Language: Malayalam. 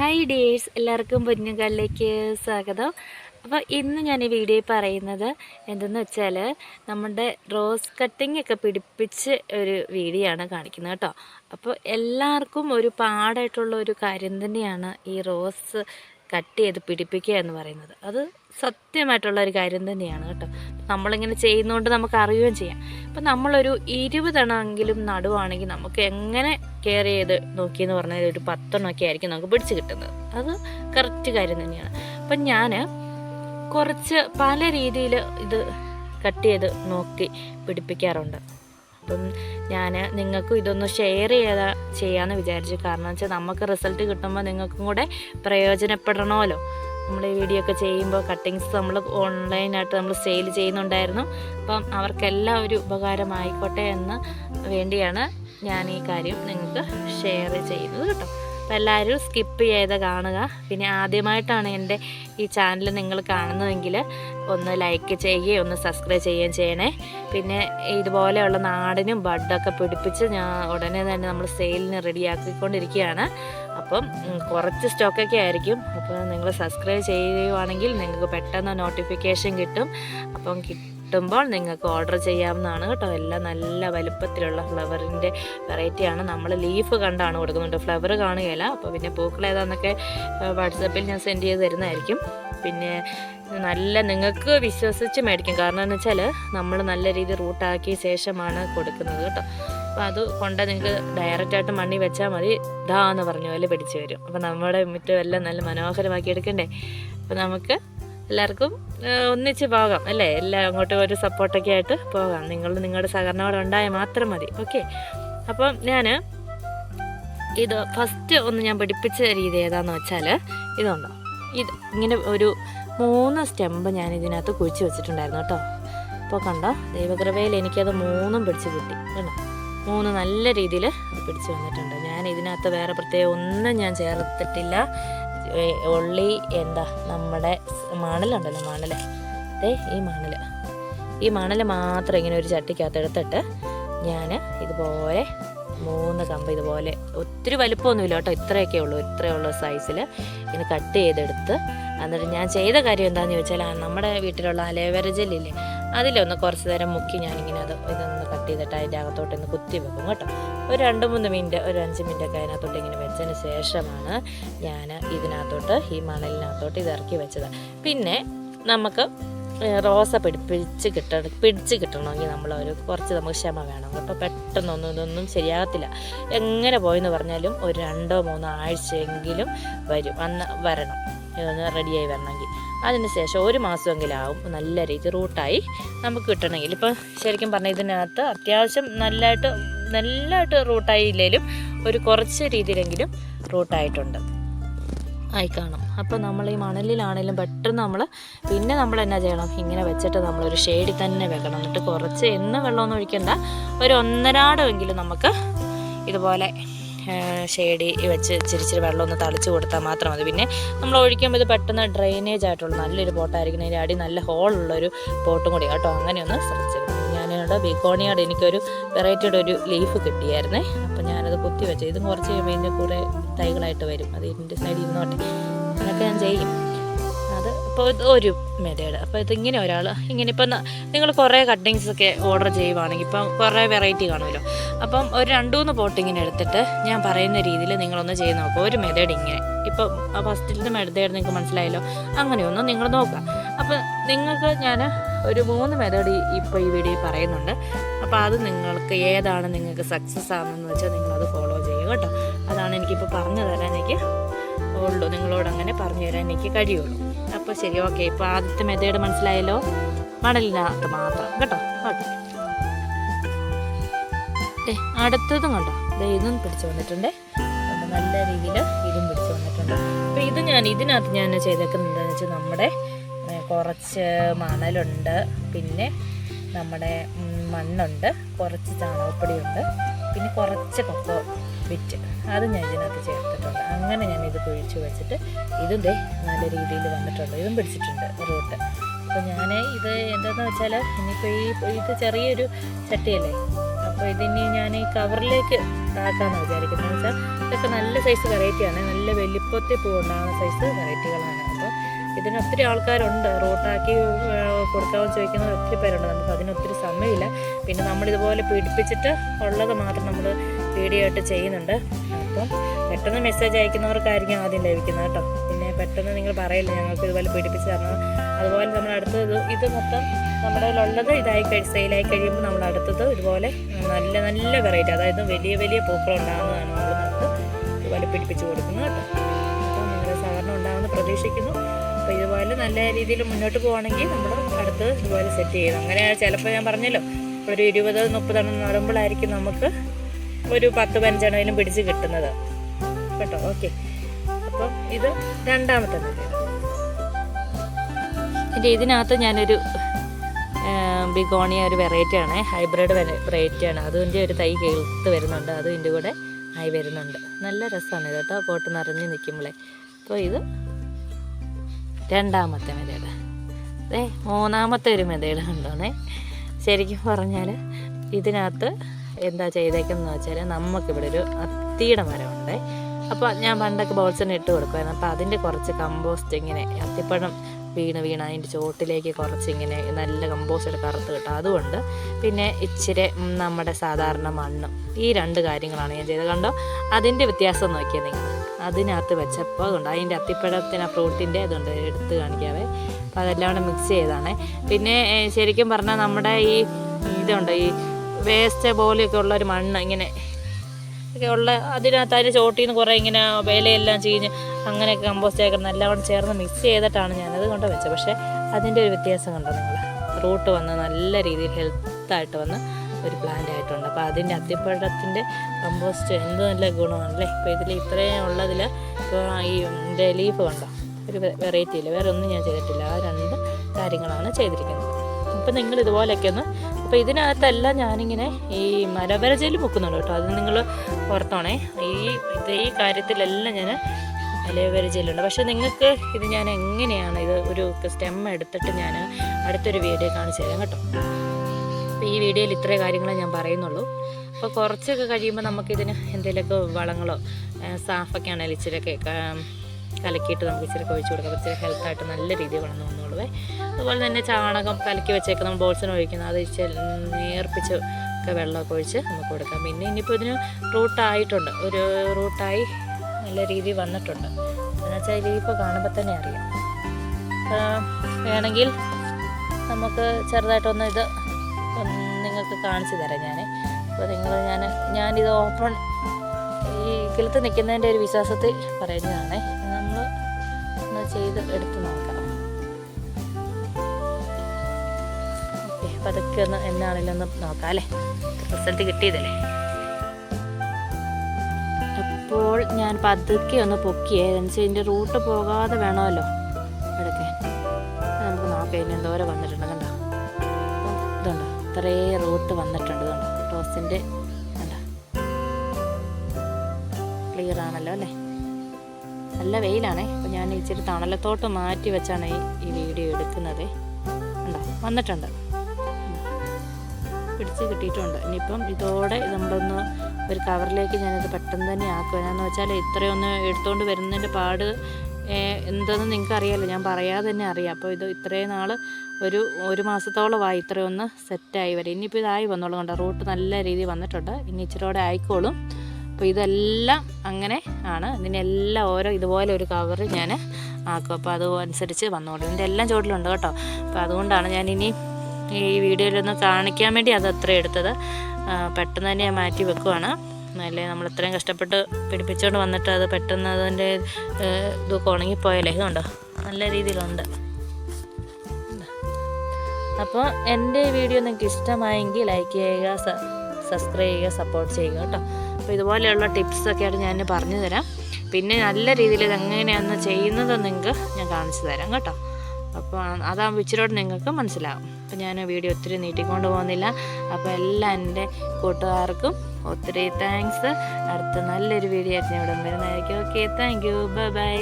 ഹായ് ഡേഴ്സ് എല്ലാവർക്കും പൊന്നുകാലിലേക്ക് സ്വാഗതം. അപ്പോൾ ഇന്ന് ഞാൻ ഈ വീഡിയോയിൽ പറയുന്നത് എന്തെന്ന് വെച്ചാൽ നമ്മുടെ റോസ് കട്ടിംഗ് ഒക്കെ പിടിപ്പിച്ച് ഒരു വീഡിയോ ആണ് കാണിക്കുന്നത് കേട്ടോ. അപ്പോൾ എല്ലാവർക്കും ഒരു പാടായിട്ടുള്ള ഒരു കാര്യം തന്നെയാണ് ഈ റോസ് കട്ട് ചെയ്ത് പിടിപ്പിക്കുക എന്ന് പറയുന്നത്. അത് സത്യമായിട്ടുള്ള ഒരു കാര്യം തന്നെയാണ് കേട്ടോ. നമ്മളിങ്ങനെ ചെയ്യുന്നതുകൊണ്ട് നമുക്ക് അറിയുകയും ചെയ്യാം. അപ്പം നമ്മളൊരു ഇരുപതെണ്ണമെങ്കിലും നടുവാണെങ്കിൽ നമുക്ക് എങ്ങനെ കെയർ ചെയ്ത് നോക്കിയെന്ന് പറഞ്ഞാൽ ഒരു പത്തെണ്ണമൊക്കെ ആയിരിക്കും നമുക്ക് പിടിച്ച് കിട്ടുന്നത്. അത് കറക്റ്റ് കാര്യം തന്നെയാണ്. അപ്പം ഞാൻ കുറച്ച് പല രീതിയിൽ ഇത് കട്ട് ചെയ്ത് നോക്കി പിടിപ്പിക്കാറുണ്ട്. അപ്പം ഞാൻ നിങ്ങൾക്കും ഇതൊന്ന് ഷെയർ ചെയ്താ ചെയ്യാമെന്ന് വിചാരിച്ചു. കാരണം വെച്ചാൽ നമുക്ക് റിസൾട്ട് കിട്ടുമ്പോൾ നിങ്ങൾക്കും കൂടെ പ്രയോജനപ്പെടണമല്ലോ നമ്മൾ ഈ വീഡിയോ ഒക്കെ ചെയ്യുമ്പോൾ കട്ടിങ്സ് നമ്മൾ ഓൺലൈനായിട്ട് നമ്മൾ സെയിൽ ചെയ്യുന്നുണ്ടായിരുന്നു. അപ്പം അവർക്കെല്ലാം ഒരു ഉപകാരമായിക്കോട്ടെ എന്ന് വേണ്ടിയാണ് ഞാൻ ഈ കാര്യം നിങ്ങൾക്ക് ഷെയർ ചെയ്യുന്നത് കേട്ടോ. അപ്പോൾ എല്ലാവരും സ്കിപ്പ് ചെയ്ത് കാണുക. പിന്നെ ആദ്യമായിട്ടാണ് എന്റെ ഈ ചാനൽ നിങ്ങൾ കാണുന്നതെങ്കിൽ ഒന്ന് ലൈക്ക് ചെയ്യുകയും ഒന്ന് സബ്സ്ക്രൈബ് ചെയ്യുകയും ചെയ്യണേ. പിന്നെ ഇതുപോലെയുള്ള നാടിനും ബഡൊക്കെ പിടിപ്പിച്ച് ഞാൻ ഉടനെ തന്നെ നമ്മൾ സെയിലിന് റെഡിയാക്കിക്കൊണ്ടിരിക്കുകയാണ് അപ്പം കുറച്ച് സ്റ്റോക്കൊക്കെ ആയിരിക്കും. അപ്പോൾ നിങ്ങൾ സബ്സ്ക്രൈബ് ചെയ്യുകയാണെങ്കിൽ നിങ്ങൾക്ക് പെട്ടെന്ന് നോട്ടിഫിക്കേഷൻ കിട്ടും. അപ്പം കിട്ടുമ്പോൾ നിങ്ങൾക്ക് ഓർഡർ ചെയ്യാവുന്നതാണ് കേട്ടോ. എല്ലാം നല്ല വലുപ്പത്തിലുള്ള ഫ്ലവറിന്റെ വെറൈറ്റിയാണ് നമ്മൾ ലീഫ് കണ്ടാണ് കൊടുക്കുന്നുണ്ട് ഫ്ലവർ കാണുകയില്ല. അപ്പോൾ പിന്നെ പൂക്കൾ ഏതാണെന്നൊക്കെ വാട്സപ്പിൽ ഞാൻ സെൻഡ് ചെയ്ത് തരുന്നതായിരിക്കും. പിന്നെ നല്ല നിങ്ങൾക്ക് വിശ്വസിച്ച് മേടിക്കും. കാരണം എന്ന് വെച്ചാൽ നമ്മൾ നല്ല രീതിയിൽ റൂട്ടാക്കിയ ശേഷമാണ് കൊടുക്കുന്നത് കേട്ടോ. അപ്പോൾ അത് കൊണ്ട് നിങ്ങൾക്ക് ഡയറക്റ്റായിട്ട് മണ്ണി വെച്ചാൽ മതി. ഇതാന്ന് പറഞ്ഞ പോലെ പിടിച്ചു വരും. അപ്പോൾ നമ്മുടെ മുറ്റം എല്ലാം നല്ല മനോഹരമാക്കി എടുക്കണ്ടേ? അപ്പോൾ നമുക്ക് എല്ലാവർക്കും ഒന്നിച്ച് പോകാം അല്ലേ? എല്ലാം അങ്ങോട്ടും ഒരു സപ്പോർട്ടൊക്കെ ആയിട്ട് പോകാം. നിങ്ങൾ നിങ്ങളുടെ സഹകരണം അവിടെ ഉണ്ടായാൽ മാത്രം മതി ഓക്കെ? അപ്പം ഞാൻ ഇത് ഫസ്റ്റ് ഒന്ന് ഞാൻ പിടിപ്പിച്ച രീതി ഏതാണെന്ന് വെച്ചാൽ ഇതുണ്ടോ? ഇത് ഇങ്ങനെ ഒരു മൂന്ന് സ്റ്റെമ്പ് ഞാൻ ഇതിനകത്ത് കുഴിച്ച് വെച്ചിട്ടുണ്ടായിരുന്നു കേട്ടോ. അപ്പോൾ കണ്ടോ? ദൈവകൃപയിൽ എനിക്കത് മൂന്നും പിടിച്ച് കിട്ടി കണ്ടോ? മൂന്ന് നല്ല രീതിയിൽ പിടിച്ച് വന്നിട്ടുണ്ട്. ഞാൻ ഇതിനകത്ത് വേറെ പ്രത്യേകം ഒന്നും ഞാൻ ചേർത്തിട്ടില്ല. ഉള്ളി എന്താ നമ്മുടെ മണലുണ്ടല്ലോ മണൽ ദേ ഈ മണൽ ഈ മണൽ മാത്രം ഇങ്ങനെ ഒരു ചട്ടിക്കകത്ത് എടുത്തിട്ട് ഞാൻ ഇതുപോലെ മൂന്ന് കമ്പ് ഇതുപോലെ ഒത്തിരി വലിപ്പമൊന്നുമില്ല കേട്ടോ ഇത്രയൊക്കെ ഉള്ളൂ ഇത്രയേ ഉള്ളൂ സൈസിൽ ഇങ്ങനെ കട്ട് ചെയ്തെടുത്ത് എന്നിട്ട് ഞാൻ ചെയ്ത കാര്യം എന്താണെന്ന് ചോദിച്ചാൽ നമ്മുടെ വീട്ടിലുള്ള അലേവര ജെല്ലില്ലേ അതിലൊന്ന് കുറച്ച് നേരം മുക്കി ഞാനിങ്ങനെ അത് ഇതൊന്ന് കട്ട് ചെയ്തിട്ട് അതിന്റെ അകത്തോട്ട് ഒന്ന് കുത്തി വെക്കും കേട്ടോ. ഒരു രണ്ട് മൂന്ന് മിനിറ്റ് ഒരു അഞ്ച് മിനിറ്റ് ഒക്കെ അതിനകത്തോട്ട് ഇങ്ങനെ വെച്ചതിന് ശേഷമാണ് ഞാൻ ഇതിനകത്തോട്ട് ഈ മണലിനകത്തോട്ട് ഇത് ഇറക്കി വെച്ചത്. പിന്നെ നമുക്ക് റോസ പിടിപ്പിച്ച് കിട്ടണം പിടിച്ച് കിട്ടണമെങ്കിൽ നമ്മൾ ഒരു കുറച്ച് നമുക്ക് ക്ഷമ വേണം കേട്ടോ. പെട്ടെന്നൊന്നും ഇതൊന്നും ശരിയാകത്തില്ല. എങ്ങനെ പോയെന്ന് പറഞ്ഞാലും ഒരു രണ്ടോ മൂന്നോ ആഴ്ചയെങ്കിലും വരും. അന്ന് വരണം. ഇതൊന്ന് റെഡിയായി വരണമെങ്കിൽ. അതിന് ശേഷം ഒരു മാസമെങ്കിലും നല്ല രീതി റൂട്ടായി നമുക്ക് കിട്ടണമെങ്കിൽ. ഇപ്പം ശരിക്കും പറഞ്ഞാൽ ഇതിനകത്ത് അത്യാവശ്യം നല്ലതായിട്ട് നല്ലതായിട്ട് റൂട്ടായില്ലേലും ഒരു കുറച്ച് രീതിയിലെങ്കിലും റൂട്ടായിട്ടുണ്ട്. ആയി കാണും. അപ്പോൾ നമ്മൾ ഈ മണലിലാണെങ്കിലും പെട്ടെന്ന് നമ്മൾ പിന്നെ നമ്മൾ എന്നാ ചെയ്യണം? ഇങ്ങനെ വെച്ചിട്ട് നമ്മളൊരു ഷെയ്ഡിൽ തന്നെ വെക്കണം. എന്നിട്ട് കുറച്ച് എന്ന് വെള്ളമൊന്നും ഒഴിക്കണ്ട. ഒരു ഒന്നരാടമെങ്കിലും നമുക്ക് ഇതുപോലെ ഷെയ്ഡി വെച്ച് ചിരിച്ചിരി വെള്ളമൊന്ന് തളിച്ച് കൊടുത്താൽ മാത്രം മതി. പിന്നെ നമ്മൾ ഒഴിക്കുമ്പോൾ ഇത് പെട്ടെന്ന് ഡ്രെയിനേജ് ആയിട്ടുള്ള നല്ലൊരു പോട്ടായിരിക്കും. അതിന്റെ അടി നല്ല ഹോളുള്ളൊരു പോട്ടും കൂടി. കേട്ടോ അങ്ങനെ ഒന്ന് ബീക്കോണിയോട് ബിക്കോണിയോട് എനിക്കൊരു വെറൈറ്റിയുടെ ഒരു ലീഫ് കിട്ടിയായിരുന്നേ. അപ്പോൾ ഞാനത് കുത്തി വെച്ചു. ഇതും കുറച്ച് കഴിയുമ്പോൾ ഇതിന്റെ കൂടെ തൈകളായിട്ട് വരും. അത് ഇതിന്റെ സൈഡിൽ ഇരുന്നോട്ടെ അങ്ങനെയൊക്കെ ഞാൻ ചെയ്യും. അത് അപ്പോൾ ഇത് ഒരു മെതേഡ്. അപ്പോൾ ഇതിങ്ങനെ ഒരാൾ ഇങ്ങനെ ഇപ്പം നിങ്ങൾ കുറേ കട്ടിങ്സ് ഒക്കെ ഓർഡർ ചെയ്യുവാണെങ്കിൽ ഇപ്പം കുറേ വെറൈറ്റി കാണുമല്ലോ. അപ്പം ഒരു രണ്ട് മൂന്ന് പോട്ട് ഇങ്ങനെ എടുത്തിട്ട് ഞാൻ പറയുന്ന രീതിയിൽ നിങ്ങളൊന്ന് ചെയ്ത് നോക്കുക. ഒരു മെതേഡ് ഇങ്ങനെ. ഇപ്പം ഫസ്റ്റിലത്തെ മെതേഡ് നിങ്ങൾക്ക് മനസ്സിലായല്ലോ. അങ്ങനെയൊന്നും നിങ്ങൾ നോക്കുക. അപ്പം നിങ്ങൾക്ക് ഞാൻ ഒരു മൂന്ന് മെത്തേഡ് ഇപ്പോൾ ഈ വീഡിയോയിൽ പറയുന്നുണ്ട്. അപ്പോൾ അത് നിങ്ങൾക്ക് ഏതാണ് നിങ്ങൾക്ക് സക്സസ് ആണെന്ന് വെച്ചാൽ നിങ്ങളത് ഫോളോ ചെയ്യുക കേട്ടോ. അതാണ് എനിക്കിപ്പോൾ പറഞ്ഞു തരാൻ എനിക്ക് ഉള്ളൂ. നിങ്ങളോട് അങ്ങനെ പറഞ്ഞു തരാൻ എനിക്ക് കഴിയുള്ളൂ. അപ്പോൾ ശരി ഓക്കെ ഇപ്പോൾ ആദ്യത്തെ മെത്തേഡ് മനസ്സിലായല്ലോ? മണലിനകത്ത് മാത്രം കേട്ടോ. ഓക്കെ അടുത്തതും കണ്ടോ? ഇതും പിടിച്ചു വന്നിട്ടുണ്ട്. നല്ല രീതിയിൽ ഇതും പിടിച്ചു വന്നിട്ടുണ്ട്. അപ്പോൾ ഇത് ഞാൻ ഇതിനകത്ത് ഞാൻ ചെയ്തേക്കുന്നത് എന്താണെന്ന് വെച്ചാൽ നമ്മുടെ കുറച്ച് മണലുണ്ട്. പിന്നെ നമ്മുടെ മണ്ണുണ്ട്. കുറച്ച് ചാണകപ്പൊടിയുണ്ട്. പിന്നെ കുറച്ച് കൊക്കോ വിറ്റ്. അത് ഞാൻ ഇതിനകത്ത് ചേർത്തിട്ടുണ്ട്. അങ്ങനെ ഞാൻ ഇത് കുഴിച്ച് വെച്ചിട്ട് ഇതും നല്ല രീതിയിൽ വന്നിട്ടുണ്ട്. ഇതും പിടിച്ചിട്ടുണ്ട് റൂട്ട്. അപ്പോൾ ഞാൻ ഇത് എന്താണെന്ന് വെച്ചാൽ ഇനിയിപ്പോൾ ഈ ഇത് ചെറിയൊരു ചട്ടിയല്ലേ? അപ്പോൾ ഇതിനി ഞാൻ ഈ കവറിലേക്ക് ആക്കാമെന്ന് വിചാരിക്കുന്നത് വെച്ചാൽ ഇതൊക്കെ നല്ല സൈസ് വെറൈറ്റിയാണ് നല്ല വലിപ്പത്തിൽ പോകുന്ന സൈസ് വെറൈറ്റികളാണ് ഇതിന് ഒത്തിരി ആൾക്കാരുണ്ട്. റൂട്ടാക്കി കൊടുക്കാമെന്ന് ചോദിക്കുന്ന ഒത്തിരി പേരുണ്ട്. നമുക്ക് അതിനൊത്തിരി സമയമില്ല. പിന്നെ നമ്മളിതുപോലെ പീഡിപ്പിച്ചിട്ട് ഉള്ളത് മാത്രം നമ്മൾ വീഡിയോ ആയിട്ട് ചെയ്യുന്നുണ്ട്. അപ്പം പെട്ടെന്ന് മെസ്സേജ് അയക്കുന്നവർക്കായിരിക്കും ആദ്യം ലഭിക്കുന്നത് കേട്ടോ. പിന്നെ പെട്ടെന്ന് നിങ്ങൾ പറയില്ല ഞങ്ങൾക്ക് ഇതുപോലെ പീഡിപ്പിച്ച് തരണം. അതുപോലെ നമ്മൾ അടുത്തത് ഇത് മൊത്തം നമ്മുടെ കയ്യിലുള്ളത് ഇതായി കഴി സെയിലായി കഴിയുമ്പോൾ നമ്മൾ അടുത്തത് ഇതുപോലെ നല്ല നല്ല വെറൈറ്റി അതായത് വലിയ വലിയ പൂക്കൾ ഉണ്ടാകുന്നതാണ് നമ്മൾ നമുക്ക് ഇതുപോലെ പിടിപ്പിച്ച് കൊടുക്കുന്നത് കേട്ടോ. അപ്പം നിങ്ങളുടെ സഹകരണം ഉണ്ടാകുമെന്ന് പ്രതീക്ഷിക്കുന്നു. അപ്പോൾ ഇതുപോലെ നല്ല രീതിയിൽ മുന്നോട്ട് പോവുകയാണെങ്കിൽ നമ്മൾ അടുത്ത് ഇതുപോലെ സെറ്റ് ചെയ്യും അങ്ങനെ ചിലപ്പോൾ ഞാൻ പറഞ്ഞല്ലോ ഒരു ഇരുപത് മുപ്പതെണ്ണം നടുമ്പോഴായിരിക്കും നമുക്ക് ഒരു പത്ത് പതിനഞ്ചെണ്ണയിലും പിടിച്ച് കിട്ടുന്നത്. കേട്ടോ? ഓക്കെ അപ്പം ഇത് രണ്ടാമത്തെ എന്റെ ഇതിനകത്ത് ഞാനൊരു ബിഗോണിയ ഒരു വെറൈറ്റി ആണ്. ഹൈബ്രിഡ് വെറൈറ്റി ആണ്. അതിന്റെ ഒരു തൈ കേൾത്ത് വരുന്നുണ്ട്. അതും ഇതിന്റെ കൂടെ ആയി വരുന്നുണ്ട്. നല്ല രസമാണ് ഇത് കേട്ടോ. പോട്ട് നിറഞ്ഞ് നിൽക്കുമ്പോളെ. അപ്പോൾ ഇത് രണ്ടാമത്തെ മെതേഡ്. അതെ മൂന്നാമത്തെ ഒരു മെതേഡ് ഉണ്ടോന്നേ ശരിക്കും പറഞ്ഞാൽ ഇതിനകത്ത് എന്താ ചെയ്തേക്കെന്ന് വെച്ചാൽ നമുക്കിവിടെ ഒരു അത്തിയുടെ മരമുണ്ട്. അപ്പോൾ ഞാൻ പണ്ടൊക്കെ ബോൾസിന് ഇട്ട് കൊടുക്കുമായിരുന്നു. അപ്പോൾ അതിന്റെ കുറച്ച് കമ്പോസ്റ്റ് ഇങ്ങനെ അത്തിപ്പഴം വീണ് വീണ് അതിന്റെ ചോട്ടിലേക്ക് കുറച്ചിങ്ങനെ നല്ല കമ്പോസ്റ്റ് കറുത്ത് കിട്ടും. അതുകൊണ്ട് പിന്നെ ഇച്ചിരി നമ്മുടെ സാധാരണ മണ്ണും. ഈ രണ്ട് കാര്യങ്ങളാണ് ഞാൻ ചെയ്തത്. കണ്ടോ? അതിന്റെ വ്യത്യാസം നോക്കിയാൽ നിങ്ങൾ. അതിനകത്ത് വെച്ചപ്പോൾ അതുകൊണ്ട് അതിന്റെ അത്തിപ്പഴത്തിന് ആ ഫ്രൂട്ടിന്റെ ഇതുണ്ട്. എടുത്ത് കാണിക്കാവേ. അപ്പോൾ അതെല്ലാം കൂടെ മിക്സ് ചെയ്താണ് പിന്നെ ശരിക്കും പറഞ്ഞാൽ നമ്മുടെ ഈ ഇതുണ്ട്. ഈ വേസ്റ്റ് പോലെയൊക്കെ ഉള്ളൊരു മണ്ണ് ഇങ്ങനെ ഒക്കെ ഉള്ള അതിനകത്ത് അതിന്റെ ചോട്ടിൽ നിന്ന് കുറേ ഇങ്ങനെ വേലയെല്ലാം ചീഞ്ഞ് അങ്ങനെയൊക്കെ കമ്പോസ്റ്റ് ആക്കണം എല്ലാം കൂടെ ചേർന്ന് മിക്സ് ചെയ്തിട്ടാണ് ഞാനത് കൊണ്ട് വെച്ചത്. പക്ഷേ അതിന്റെ ഒരു വ്യത്യാസം കണ്ടോ നിങ്ങൾ? റൂട്ട് വന്ന് നല്ല രീതിയിൽ ഹെൽത്തായിട്ട് വന്ന് ഒരു പ്ലാന്റ് ആയിട്ടുണ്ട്. അപ്പോൾ അതിന്റെ അത്തിപ്പഴത്തിന്റെ കമ്പോസ്റ്റ് എന്ത് നല്ല ഗുണമാണല്ലേ? ഇപ്പോൾ ഇതിൽ ഇത്രയും ഉള്ളതിൽ ഇപ്പോൾ ഈ ഇതിന്റെ ലീഫ് കണ്ടോ? ഒരു വെറൈറ്റി ഇല്ല? വേറെ ഒന്നും ഞാൻ ചെയ്തിട്ടില്ല. ആ രണ്ട് കാര്യങ്ങളാണ് ചെയ്തിരിക്കുന്നത്. അപ്പം നിങ്ങൾ ഇതുപോലെയൊക്കെ ഒന്ന് അപ്പോൾ ഇതിനകത്തെല്ലാം ഞാനിങ്ങനെ ഈ മലബര മരവരജയിൽ മുക്കുന്നുണ്ട് കേട്ടോ. അത് നിങ്ങൾ ഓർത്തോണേ. ഈ ഇത് ഈ കാര്യത്തിലെല്ലാം ഞാൻ അലോവേര ജെല്ലുണ്ട് പക്ഷേ നിങ്ങൾക്ക് ഇത് ഞാൻ എങ്ങനെയാണ് ഇത് ഒരു സ്റ്റെം എടുത്തിട്ട് ഞാൻ അടുത്തൊരു വീഡിയോ കാണിച്ചു തരാം കേട്ടോ. അപ്പോൾ ഈ വീഡിയോയിൽ ഇത്രേ കാര്യങ്ങളെ ഞാൻ പറയുന്നുള്ളൂ. അപ്പോൾ കുറച്ചൊക്കെ കഴിയുമ്പോൾ നമുക്കിതിന് എന്തെങ്കിലുമൊക്കെ വളങ്ങളോ സാഫൊക്കെ ആണെങ്കിലും ഇച്ചിരിയൊക്കെ കലക്കിയിട്ട് നമുക്ക് ഇച്ചിരി ഒഴിച്ചു കൊടുക്കാം. ഇച്ചിരി ഹെൽത്തായിട്ട് നല്ല രീതിയിൽ വളർന്നു വന്നോളൂ അതുപോലെ തന്നെ ചാണകം കലക്കി വെച്ചേക്ക് നമ്മൾ ബോൾസിന് ഒഴിക്കുന്നത് അത് ഇച്ചിരി നേർപ്പിച്ച് ഒക്കെ വെള്ളമൊക്കെ ഒഴിച്ച് നമുക്ക് കൊടുക്കാം. പിന്നെ ഇനിയിപ്പോൾ ഇതിന് റൂട്ടായിട്ടുണ്ട് ഒരു റൂട്ടായി നല്ല രീതിയിൽ വന്നിട്ടുണ്ട്. എന്നുവെച്ചാൽ ഇതിപ്പോൾ കാണുമ്പോൾ തന്നെ അറിയാം. വേണമെങ്കിൽ നമുക്ക് ചെറുതായിട്ടൊന്ന് ഇത് നിങ്ങൾക്ക് കാണിച്ചു തരാം ഞാൻ അപ്പോൾ നിങ്ങൾ ഞാൻ ഞാനിത് ഓപ്പൺ ഈ കിളുത്ത് നിൽക്കുന്നതിന്റെ ഒരു വിശ്വാസത്തിൽ പറയുന്നതാണേ. ചെയ്ത് എടുത്ത് നോക്കാം. ഓക്കെ അപ്പോൾ അതൊക്കെ ഒന്ന് എന്നാണെങ്കിലും ഒന്ന് നോക്കാം അല്ലേ? റിസൾട്ട് കിട്ടിയതല്ലേ? അപ്പോൾ ഞാൻ പതുക്കെ ഒന്ന് പൊക്കിയേ എന്നുവെച്ചാൽ ഇതിന്റെ റൂട്ട് പോകാതെ വേണമല്ലോ എടുക്കാൻ. നമുക്ക് നോക്കാം ഇനി എന്തോരം വന്നിട്ടുണ്ട് കണ്ടോ? അപ്പം ഇതുണ്ടോ? ഇത്രേ റൂട്ട് വന്നിട്ടുണ്ട് ഇതുണ്ടോ റോസിന്റെ കണ്ടോ? ക്ലിയർ ആണല്ലോ അല്ലേ? നല്ല വെയിലാണേ. അപ്പോൾ ഞാൻ ഇച്ചിരി തണലത്തോട്ട് മാറ്റി വെച്ചാണ് ഈ വീഡിയോ എടുക്കുന്നത്. ഉണ്ടോ വന്നിട്ടുണ്ട്. പിടിച്ച് കിട്ടിയിട്ടുണ്ട്. ഇനിയിപ്പം ഇതോടെ നമ്മളൊന്ന് ഒരു കവറിലേക്ക് ഞാനിത് പെട്ടെന്ന് തന്നെ ആക്കുക എന്നാന്ന് വെച്ചാൽ ഇത്രയൊന്ന് എടുത്തുകൊണ്ട് വരുന്നതിന്റെ പാട് എന്തെന്ന് നിങ്ങൾക്ക് അറിയാമല്ലോ ഞാൻ പറയാതെ തന്നെ അറിയാം. അപ്പോൾ ഇത് ഇത്രയും നാൾ ഒരു ഒരു മാസത്തോളമായി ഇത്രയൊന്ന് സെറ്റായി വരും. ഇനിയിപ്പോൾ ഇതായി വന്നോളൂ കണ്ടോ? റൂട്ട് നല്ല രീതിയിൽ വന്നിട്ടുണ്ട്. ഇനി ഇച്ചിരി കൂടെ ആയിക്കോളും. അപ്പോൾ ഇതെല്ലാം അങ്ങനെ ആണ്. ഇതിനെല്ലാം ഓരോ ഇതുപോലെ ഒരു കവർ ഞാൻ ആക്കും. അപ്പോൾ അത് അനുസരിച്ച് വന്നോളൂ. ഇതിന്റെ എല്ലാം ചോട്ടിലുണ്ട് കേട്ടോ. അപ്പോൾ അതുകൊണ്ടാണ് ഞാൻ ഇനി ഈ വീഡിയോയിലൊന്ന് കാണിക്കാൻ വേണ്ടി അത് അത്ര എടുത്തത്. പെട്ടെന്ന് തന്നെ ഞാൻ മാറ്റി വെക്കുവാണ്. അല്ലേ നമ്മൾ ഇത്രയും കഷ്ടപ്പെട്ട് പിടിപ്പിച്ചുകൊണ്ട് വന്നിട്ട് അത് പെട്ടെന്ന് അതിന്റെ ഇതൊക്കെ ഉണങ്ങിപ്പോയല്ലേ? ഇതുണ്ടോ? നല്ല രീതിയിലുണ്ട്. അപ്പോൾ എന്റെ വീഡിയോ നിങ്ങൾക്ക് ഇഷ്ടമായെങ്കിൽ ലൈക്ക് ചെയ്യുക സബ്സ്ക്രൈബ് ചെയ്യുക സപ്പോർട്ട് ചെയ്യുക കേട്ടോ. അപ്പോൾ ഇതുപോലെയുള്ള ടിപ്സൊക്കെ ആയിട്ട് ഞാൻ പറഞ്ഞു തരാം. പിന്നെ നല്ല രീതിയിൽ ഇത് എങ്ങനെയാണ് ചെയ്യുന്നത് നിങ്ങൾക്ക് ഞാൻ കാണിച്ചു തരാം കേട്ടോ. അപ്പോൾ അതാകുമ്പോൾ ഇച്ചിരിയോട് നിങ്ങൾക്ക് മനസ്സിലാകും അപ്പോൾ ഞാൻ വീഡിയോ ഒത്തിരി നീട്ടിക്കൊണ്ട് പോകുന്നില്ല. അപ്പോൾ എല്ലാ എന്റെ കൂട്ടുകാർക്കും ഒത്തിരി താങ്ക്സ് അടുത്ത നല്ലൊരു വീഡിയോ ആയിട്ട് ഞാൻ ഇവിടെ വരുന്നതായിരിക്കും okay thank you bye bye